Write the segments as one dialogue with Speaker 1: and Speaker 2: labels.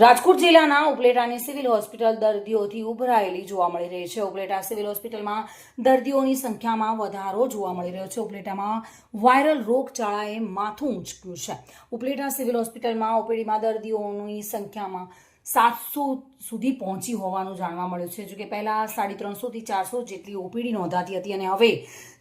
Speaker 1: રાજકોટ જિલ્લાના ઉપલેટાની civil hospital દર્દીઓથી ઉભરાયેલી જોવા મળી રહી છે. ઉપલેટા સિવિલ હોસ્પિટલમાં દર્દીઓની સંખ્યામાં વધારો જોવા મળી રહ્યો છે. ઉપલેટામાં વાયરલ રોગચાળાએ માથું ઉંચક્યું છે. ઉપલેટા સિવિલ હોસ્પિટલમાં ઓપીડીમાં દર્દીઓની સંખ્યામાં સાતસો સુધી પહોંચી હોવાનું જાણવા મળ્યું છે. જોકે પહેલાં સાડી ત્રણસોથી ચારસો જેટલી ઓપીડી નોંધાતી હતી અને હવે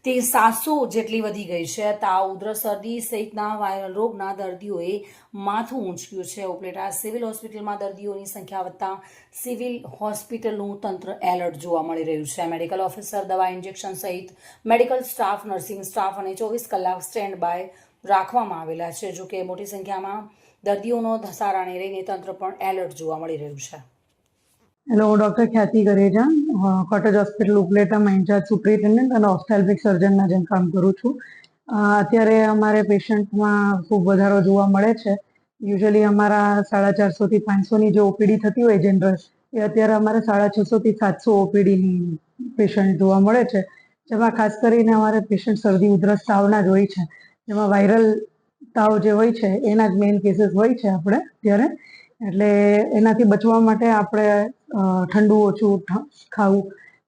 Speaker 1: તે સાતસો જેટલી વધી ગઈ છે. તાવ, ઉધરસ, શરદી સહિતના વાયરલ રોગના દર્દીઓએ માથું ઊંચક્યું છે. ઉપલેટા સિવિલ હોસ્પિટલમાં દર્દીઓની સંખ્યા વધતા સિવિલ હોસ્પિટલનું તંત્ર એલર્ટ જોવા મળી રહ્યું છે. મેડિકલ ઓફિસર, દવા ઇન્જેક્શન સહિત મેડિકલ સ્ટાફ, નર્સિંગ સ્ટાફ અને ચોવીસ કલાક સ્ટેન્ડ બાય રાખવામાં આવેલા છે. જોકે મોટી સંખ્યામાં દર્દીઓનો ધસારાને લઈને તંત્ર પણ એલર્ટ જોવા મળી રહ્યું છે.
Speaker 2: Hello doctor Khyati Gareja cottage hospital ઉપલેટામાં incharge superintendent અને ઓસ્ટેલ્પિક સર્જનના જેમ કામ કરું છું. અત્યારે અમારે પેશન્ટમાં ખૂબ વધારો જોવા મળે છે. યુઝલી અમારા સાડા ચારસોથી પાંચસોની જે ઓપીડી થતી હોય જનરલ એ અત્યારે અમારે સાડા છસોથી સાતસો ઓપીડીની પેશન્ટ જોવા મળે છે. જેમાં ખાસ કરીને અમારે પેશન્ટ શરદી ઉધરસ તાવના જ હોય છે. જેમાં વાયરલ તાવ જે હોય છે, એના જ મેઇન કેસીસ હોય છે આપણે અત્યારે. એટલે એનાથી બચવા માટે આપણે ઠંડુ ઓછું ખાવું,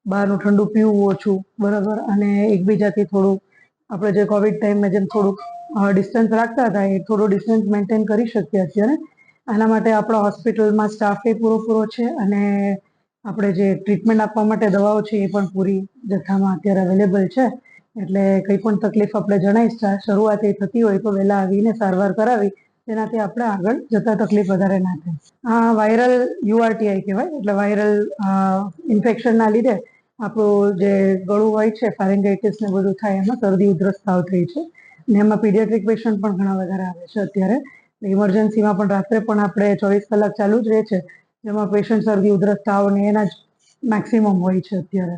Speaker 2: બહારનું ઠંડુ પીવું ઓછું, બરાબર. અને એકબીજાથી થોડું, આપણે જે કોવિડ ટાઈમમાં જેમ થોડુંક ડિસ્ટન્સ રાખતા હતા એ થોડું ડિસ્ટન્સ મેન્ટેન કરી શકીએ અત્યારે. આના માટે આપણા હોસ્પિટલમાં સ્ટાફ એ પૂરો પૂરો છે અને આપણે જે ટ્રીટમેન્ટ આપવા માટે દવાઓ છે એ પણ પૂરી જથ્થામાં અત્યારે અવેલેબલ છે. એટલે કંઈ પણ તકલીફ આપણે જણાવીશ શરૂઆત એ થતી હોય તો વહેલા આવીને સારવાર કરાવી, તેનાથી આપણે આગળ જતા તકલીફ વધારે ના થાય. આ વાયરલ યુઆરટીઆઈ કહેવાય, એટલે વાયરલ ઇન્ફેક્શનના લીધે આપણું જે ગળું હોય છે, ફારેન્ગાઇટિસ ને બધું થાય, એમાં શરદી, ઉધરસ, તાવ થઈ છે. ને એમાં પીડિયાટ્રિક પેશન્ટ પણ ઘણા વધારે આવે છે અત્યારે. ઇમરજન્સીમાં પણ રાત્રે પણ આપણે ચોવીસ કલાક ચાલુ જ રહે છે, જેમાં પેશન્ટ શરદી, ઉધરસ, તાવ ને એના જ મેક્સિમમ હોય છે અત્યારે.